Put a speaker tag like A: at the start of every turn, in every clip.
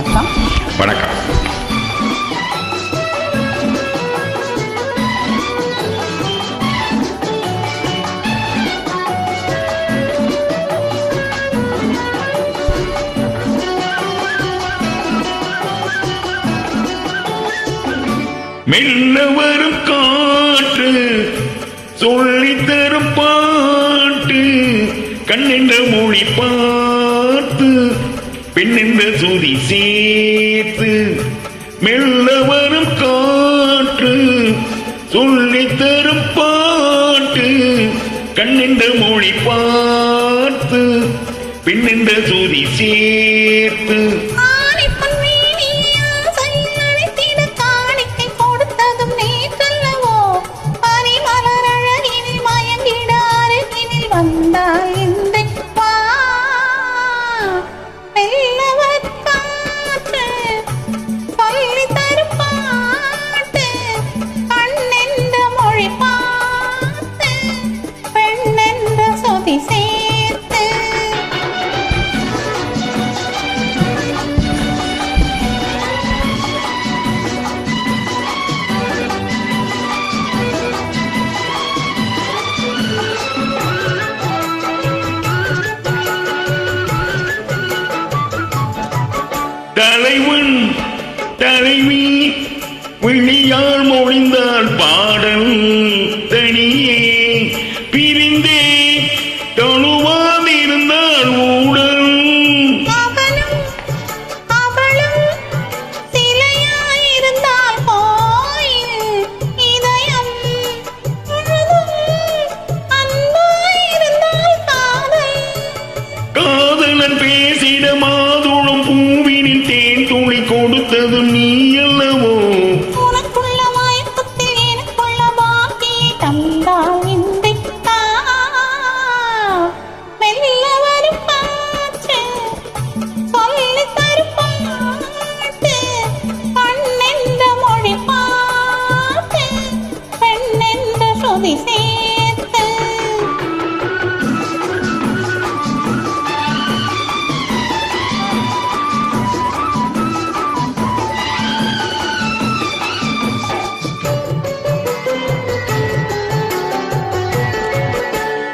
A: வணக்கம்.
B: வணக்கம். மெல்ல வரும் காற்று சொல்லி தரும் பாட்டு கண்ணென்ற மொழி பார்த்து பெண்ணென்ற சூதி சேர்த்து மெல்ல வரும் காற்று சொல்லி தரும் பாட்டு. கண்ணென்ற மொழி பார்த்து பெண்ணென்ற சூதி சேர்த்து தலைவன் தலைவி விழியால் மொழிந்தால் பாடல் தனியே. பிரிந்தே தொழுவாதிருந்தால் ஊடல்.
A: அவனும் அவளும்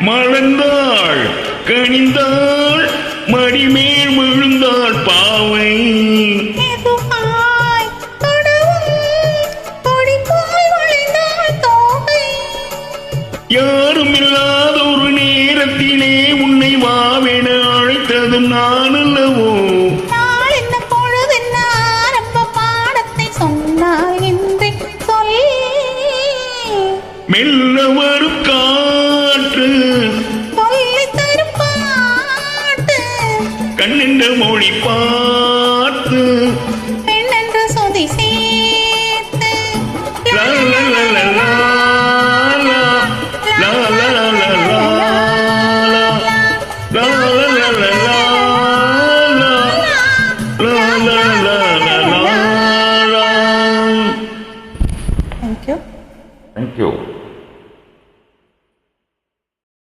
B: மலர்ந்தாள் கனிந்தாள் மடிமேல் விழுந்தாள் பாவை. யாரும் இல்லாத ஒரு நேரத்திலே உன்னை வாவென அழைத்ததும் நான் அல்லவோ?
A: என்ன பொழுதென்ன கண்ணென்று
B: மொழி பார்த்து பெண்ணென்று
A: சோதி சேர்த்து Thank
B: you. Thank you.